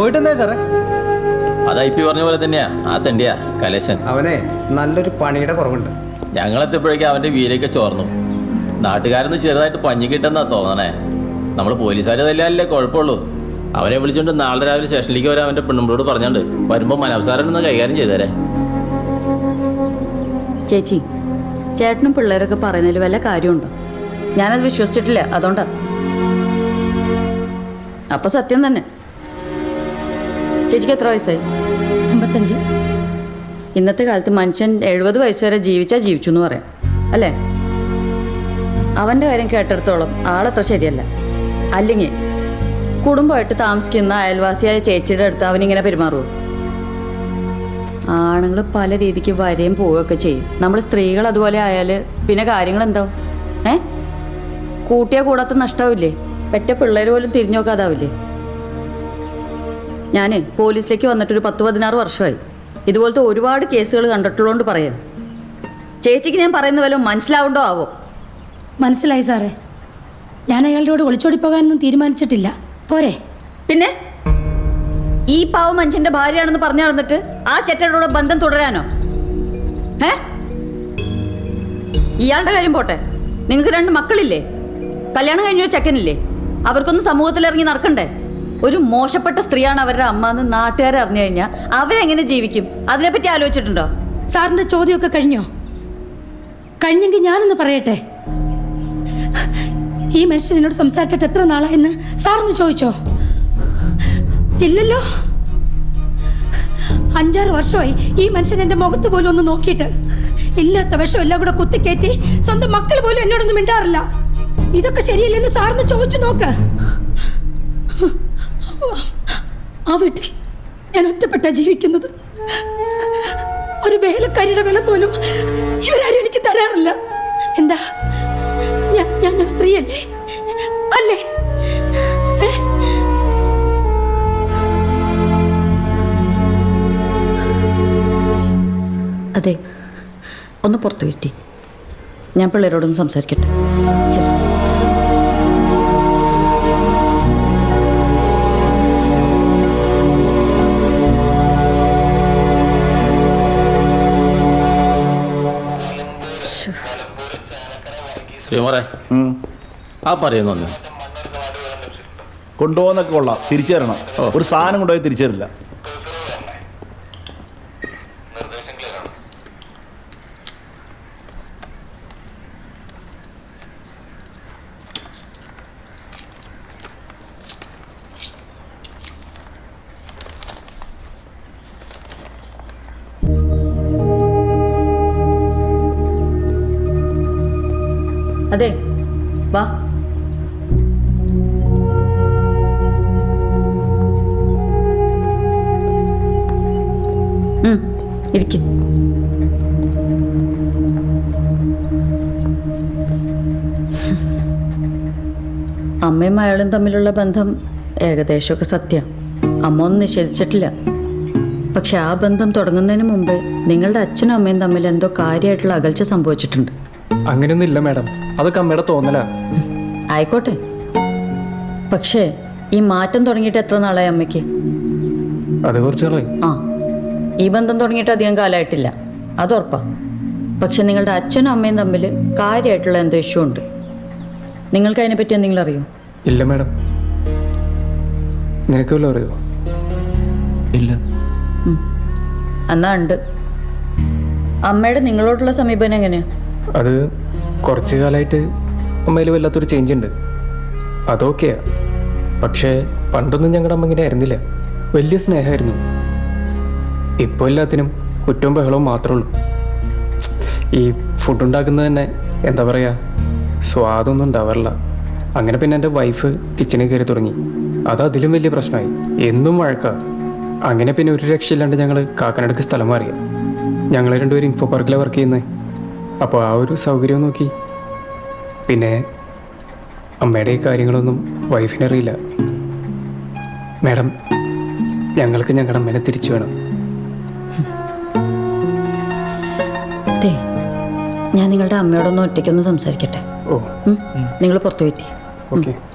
പോയിട്ടെന്താ സാറേ? അത് I P പറഞ്ഞ പോലെ തന്നെയാ. ആ തണ്ടിയാ കലേശൻ. അവനെ നല്ലൊരു പണിയുടെ കുറവുണ്ട്. ഞങ്ങളെത്തിയപ്പോഴേക്കും അവന്റെ വീരൊക്കെ ചോർന്നു. നാട്ടുകാരൊന്ന് ചെറുതായിട്ട് പഞ്ഞി കിട്ടുന്നാ തോന്നണേ. നമ്മൾ പോലീസുകാർ തല്ലാല്ലേ കുഴപ്പമുള്ളൂ. അവനെ വിളിച്ചോണ്ട് നാളെ രാവിലെ സ്റ്റേഷനിലേക്ക് വരാൻ അവന്റെ പെണ്ണുമ്പോട് പറഞ്ഞോണ്ട് വരുമ്പോൾ മനവസാരനൊന്ന് കൈകാര്യം ചെയ്തേരെ. ചേച്ചി ചേട്ടനും പിള്ളേരൊക്കെ പറയുന്നതിൽ വല്ല കാര്യമുണ്ടോ? ഞാനത് വിശ്വസിച്ചിട്ടില്ല അതുകൊണ്ടാ. അപ്പൊ സത്യം തന്നെ. ചേച്ചിക്ക് എത്ര വയസ്സായി? അമ്പത്തഞ്ച്. ഇന്നത്തെ കാലത്ത് മനുഷ്യൻ എഴുപത് വയസ്സ് വരെ ജീവിച്ചാ ജീവിച്ചു എന്ന് പറയാം. അല്ലേ? അവന്റെ കാര്യം കേട്ടിടത്തോളം ആളത്ര ശരിയല്ല. അല്ലെങ്കിൽ കുടുംബമായിട്ട് താമസിക്കുന്ന അയൽവാസിയായ ചേച്ചിയുടെ അടുത്ത് അവനിങ്ങനെ പെരുമാറുമോ ആണുങ്ങൾ പല രീതിക്ക് വരെയും പോവുകയൊക്കെ ചെയ്യും. നമ്മൾ സ്ത്രീകൾ അതുപോലെ ആയാൽ പിന്നെ കാര്യങ്ങൾ എന്താ ഏ? കൂട്ടിയാൽ കൂടാത്ത നഷ്ടാവില്ലേ? പെറ്റ പിള്ളേർ പോലും തിരിഞ്ഞു നോക്കാതാവില്ലേ? ഞാൻ പോലീസിലേക്ക് വന്നിട്ടൊരു പത്ത് പതിനാറ് വർഷമായി. ഇതുപോലത്തെ ഒരുപാട് കേസുകൾ കണ്ടിട്ടുള്ളതുകൊണ്ട് പറയാം. ചേച്ചിക്ക് ഞാൻ പറയുന്ന വല്ലതും മനസ്സിലാവുണ്ടോ ആവോ? മനസ്സിലായി സാറേ. ഞാൻ അയാളുടെ കൂടെ ഒളിച്ചോടി പോകാനൊന്നും തീരുമാനിച്ചിട്ടില്ല. പോരെ. പിന്നെ? ഈ പാവം മനുഷ്യന്റെ ഭാര്യയാണെന്ന് പറഞ്ഞു നടന്നിട്ട് ആ ചെറ്റയുടെ ബന്ധം തുടരാനോ? ഏ ഇയാളുടെ കാര്യം പോട്ടെ. നിങ്ങൾക്ക് രണ്ട് മക്കളില്ലേ? കല്യാണം കഴിഞ്ഞ ചെക്കനില്ലേ? അവർക്കൊന്നും സമൂഹത്തിൽ ഇറങ്ങി നടക്കണ്ടേ? ഒരു മോശപ്പെട്ട സ്ത്രീയാണ് അവരുടെ അമ്മ എന്ന് നാട്ടുകാരെ അറിഞ്ഞു കഴിഞ്ഞാൽ അവരെങ്ങനെ ജീവിക്കും? അതിനെപ്പറ്റി ആലോചിച്ചിട്ടുണ്ടോ? സാറിന്റെ ചോദ്യമൊക്കെ കഴിഞ്ഞോ? കഴിഞ്ഞെങ്കിൽ ഞാനൊന്ന് പറയട്ടെ? ഈ മനുഷ്യൻ എന്നോട് സംസാരിച്ചിട്ട് എത്ര നാളായെന്ന് സാറൊന്ന് ചോദിച്ചോ? ഇല്ലല്ലോ. അഞ്ചാറ് വർഷമായി ഈ മനുഷ്യൻ എന്റെ മുഖത്ത് പോലും ഒന്ന് നോക്കിയിട്ട് ഇല്ലാത്ത വിഷം എല്ലാം കൂടെ കുത്തിക്കയറ്റി സ്വന്തം മക്കൾ പോലും എന്നോടൊന്നും മിണ്ടാറില്ല. ഇതൊക്കെ ശരിയല്ലെന്ന് സാറിന് ചോദിച്ചു നോക്ക്. ആ വീട്ടിൽ ഞാൻ ഒറ്റപ്പെട്ട ജീവിക്കുന്നത്. ഒരു വേലക്കാരിയുടെ വില പോലും ഇവരാരും എനിക്ക് തരാറില്ല. എന്താ? ഞാൻ ഞാനൊരു സ്ത്രീയല്ലേ? അല്ലേ? അതെ ഒന്ന് പുറത്തു കിട്ടി. ഞാൻ പിള്ളേരോടൊന്ന് സംസാരിക്കട്ടെ. ശ്രീമോറെ ആ പറയുന്നു കൊണ്ടുപോകുന്നൊക്കെ കൊള്ളാം. തിരിച്ചു തരണം ഒരു സാധനം കൊണ്ടുപോയി തിരിച്ചു തരില്ല അതെ വാ. ഇരിക്ക്. അമ്മയും അയാളും തമ്മിലുള്ള ബന്ധം ഏകദേശമൊക്കെ സത്യം. അമ്മ ഒന്നും നിഷേധിച്ചിട്ടില്ല. പക്ഷെ ആ ബന്ധം തുടങ്ങുന്നതിന് മുമ്പേ നിങ്ങളുടെ അച്ഛനും അമ്മയും തമ്മിൽ എന്തോ കാര്യമായിട്ടുള്ള അകൽച്ച സംഭവിച്ചിട്ടുണ്ട്. അങ്ങനെയൊന്നും ഇല്ല മാഡം. അതൊക്കെ അമ്മയുടെ തോന്നല. ആയിക്കോട്ടെ. പക്ഷേ ഈ മാറ്റം തുടങ്ങിയിട്ട് എത്ര നാളായി അമ്മയ്ക്ക്? അത് കുറച്ച് നാളായി. ആ ഈ ബന്ധം തുടങ്ങിയിട്ട് അധികം കാലമായിട്ടില്ല അത് ഉറപ്പാ പക്ഷെ നിങ്ങളുടെ അച്ഛനും അമ്മയും തമ്മിൽ കാര്യമായിട്ടുള്ള എന്തോ ഇഷ്യൂ ഉണ്ട്. നിങ്ങൾക്ക് അതിനെപ്പറ്റി എന്തെങ്കിലും അറിയോ? ഇല്ല മാഡം. നിനക്ക് വല്ലതും അറിയോ? ഇല്ല. എന്നാ ഉണ്ട്. അമ്മയുടെ നിങ്ങളോടുള്ള സമീപനം എങ്ങനെയാ? അത് കുറച്ച് കാലമായിട്ട് അമ്മയിൽ വല്ലാത്തൊരു ചേഞ്ച് ഉണ്ട്. അതൊക്കെയാ പക്ഷേ പണ്ടൊന്നും ഞങ്ങളുടെ അമ്മ ഇങ്ങനെ ആയിരുന്നില്ല. വലിയ സ്നേഹമായിരുന്നു. ഇപ്പോൾ എല്ലാത്തിനും കുറ്റവും ബഹളവും മാത്രമേ ഉള്ളൂ. ഈ ഫുഡ് ഉണ്ടാക്കുന്നത് തന്നെ എന്താ പറയുക സ്വാദൊന്നും ഉണ്ടാവാറില്ല. അങ്ങനെ പിന്നെ എന്റെ വൈഫ് കിച്ചണിൽ കയറി തുടങ്ങി. അത് അതിലും വലിയ പ്രശ്നമായി. എന്നും വഴക്കാ. അങ്ങനെ പിന്നെ ഒരു രക്ഷയില്ലാണ്ട് ഞങ്ങൾ കാക്കനടുക്ക് സ്ഥലം മാറിയ ഞങ്ങൾ രണ്ടുപേരും ഇൻഫോ പാർക്കിലെ വർക്ക് ചെയ്യുന്നത് അപ്പോൾ ആ ഒരു സൗകര്യം നോക്കി. പിന്നെ അമ്മയുടെ ഈ കാര്യങ്ങളൊന്നും വൈഫിനറിയില്ല മാഡം ഞങ്ങൾക്ക് ഞങ്ങളുടെ അമ്മേനെ തിരിച്ചു വേണം. ഞാൻ നിങ്ങളുടെ അമ്മയോടൊന്ന് ഒറ്റയ്ക്കൊന്ന് സംസാരിക്കട്ടെ. ഓ. നിങ്ങൾ പുറത്തു പറ്റി ഓക്കെ.